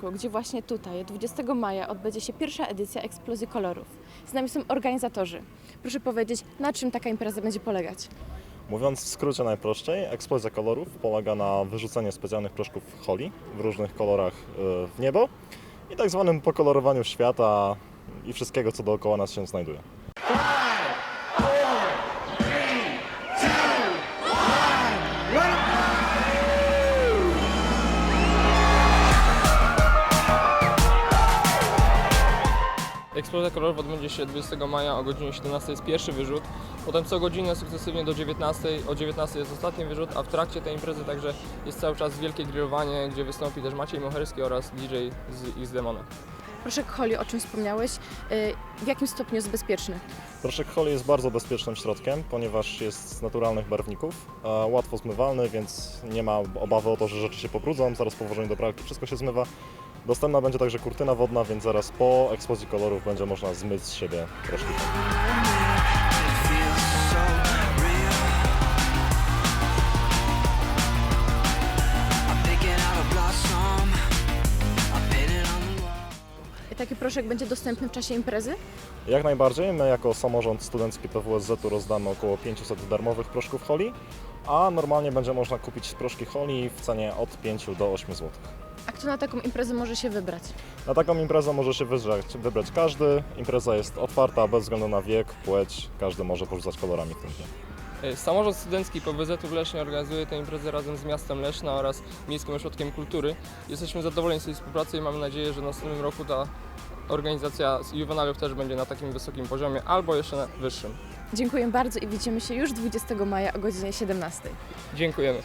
chodzi właśnie tutaj. 20 maja odbędzie się pierwsza edycja Eksplozji Kolorów. Z nami są organizatorzy. Proszę powiedzieć, na czym taka impreza będzie polegać? Mówiąc w skrócie najprościej, eksplozja kolorów polega na wyrzuceniu specjalnych proszków holi w różnych kolorach y, w niebo i tak zwanym pokolorowaniu świata i wszystkiego, co dookoła nas się znajduje. Eksplozja kolorów odbędzie się 20 maja o godzinie 17 jest pierwszy wyrzut, potem co godzinę sukcesywnie do 19, o 19 jest ostatni wyrzut, a w trakcie tej imprezy także jest cały czas wielkie grillowanie, gdzie wystąpi też Maciej Mocherski oraz DJ z X Demona. Proszek Holi, o czym wspomniałeś, y, w jakim stopniu jest bezpieczny? Proszek holi jest bardzo bezpiecznym środkiem, ponieważ jest z naturalnych barwników, łatwo zmywalny, więc nie ma obawy o to, że rzeczy się pobrudzą, zaraz po włożeniu do pralki wszystko się zmywa. Dostępna będzie także kurtyna wodna, więc zaraz po eksplozji kolorów będzie można zmyć z siebie proszki. Taki proszek będzie dostępny w czasie imprezy? Jak najbardziej, my jako samorząd studencki PWSZ-u rozdamy około 500 darmowych proszków holi, a normalnie będzie można kupić proszki holi w cenie od 5 do 8 zł. A kto na taką imprezę może się wybrać? Na taką imprezę może się wybrać, wybrać każdy. Impreza jest otwarta bez względu na wiek, płeć, każdy może porzucać kolorami w tym dniu. E, Samorząd Studencki PWZ w Lesznie organizuje tę imprezę razem z miastem Leszna oraz Miejskim Ośrodkiem Kultury. Jesteśmy zadowoleni z tej współpracy i mamy nadzieję, że w następnym roku ta organizacja z juwenaliów też będzie na takim wysokim poziomie albo jeszcze na wyższym. Dziękuję bardzo i widzimy się już 20 maja o godzinie 17. Dziękujemy.